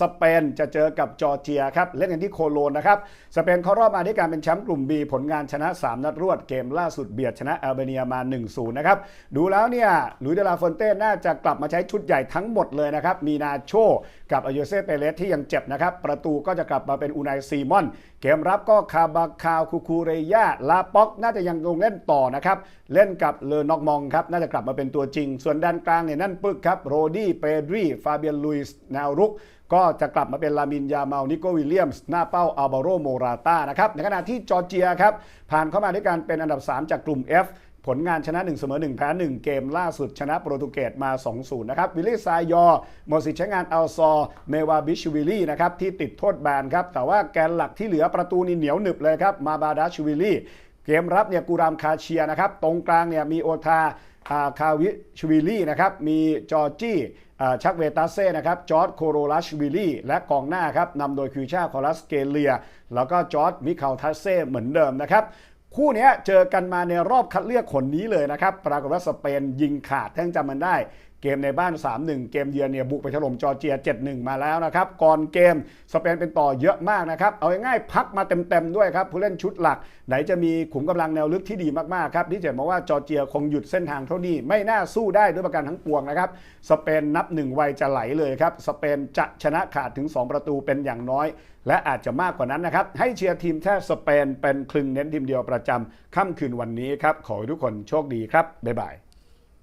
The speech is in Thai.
สเปนจะเจอกับจอร์เจียครับ เล่นกันที่โคโลนนะครับ สเปนเข้ารอบมาด้วยการเป็นแชมป์กลุ่ม B ผลงานชนะ 3 นัดรวดเกมล่าสุดเบียดชนะแอลเบเนียมา 1-0 นะครับ ดูแล้วเนี่ยลุยเดลาฟอนเต้น่าจะกลับมาใช้ชุดใหญ่ทั้งหมดเลยนะครับ มีนาโชกับอโยเซเปเรสที่ยังเจ็บนะครับ ประตูก็จะกลับมาเป็นอูนายซีมอน เกมรับก็คาบาคาวคูคูเรยาลาป็อกน่าจะยังลงเล่นต่อนะครับเล่นกับเลอนอกมองครับน่าจะกลับมาเป็นตัวจริง ส่วนด้านกลางเนี่ยนั่นปึกครับโรดี้เปดรีฟาเบียนลุยส์แนวรุกก็จะกลับมาเป็นลามินยาเมานิโกวิลเลียมส์หน้าเป้าอัลบาโรโมราตานะครับในขณะที่จอร์เจียครับผ่านเข้ามาด้วยการเป็นอันดับ 3 จากกลุ่ม F ผลงานชนะ1เสมอ1แพ้1 เกมล่าสุดชนะโปรตุเกสมา 2-0 นะครับ วิลลี่ซายอร์หมดสิทธิ์ใช้งานอัลซอ เมวาบิชวิลลี่นะครับ ที่ติดโทษแบนครับ แต่ว่าแกนหลักที่เหลือประตูนี่เหนียวหนึบเลยครับ มาบาดาชวิลลี่ เกมรับเนี่ยกูรามคาเชียนะครับ ตรงกลางเนี่ยมีโอทา อาคาวิชวิลลี่นะครับ มีจอร์จี้ชักเวตาเซ่นะครับจอร์ดโคโรลัชวิลลี่และกองหน้าครับนำโดยคิวชาคอลัสเกเลีย แล้วก็จอร์ดมิคาลทัสเซ่เหมือนเดิมนะครับ คู่นี้เจอกันมาในรอบคัดเลือกคนนี้เลยนะครับ ปรากฏว่าสเปนยิงขาดแท่งจำมันได้ เกมในบ้าน 3-1 เกมเยือนเนี่ยบุกไปถล่มจอร์เจีย 7-1 มาแล้วนะครับ ก่อนเกมสเปนเป็นต่อเยอะมากนะครับ เอาง่ายๆพักมาเต็มๆด้วยครับ ผู้เล่นชุดหลัก ไหนจะมีขุมกำลังแนวลึกที่ดีมากๆครับที่เจ็ดบอกว่าจอร์เจียคงหยุดเส้นทางเท่านี้ ไม่น่าสู้ได้ด้วยประการทั้งปวงนะครับ สเปนนับหนึ่งไวจะไหลเลยครับ สเปนจะชนะขาดถึง 2 ประตูเป็นอย่างน้อย และอาจจะมากกว่านั้นนะครับ ให้เชียร์ทีมแท้สเปนเป็นคลึงเน้นทีมเดียวประประจำค่ำคืนวันนี้ครับ ขอให้ทุกคนโชคดีครับ บ๊ายบาย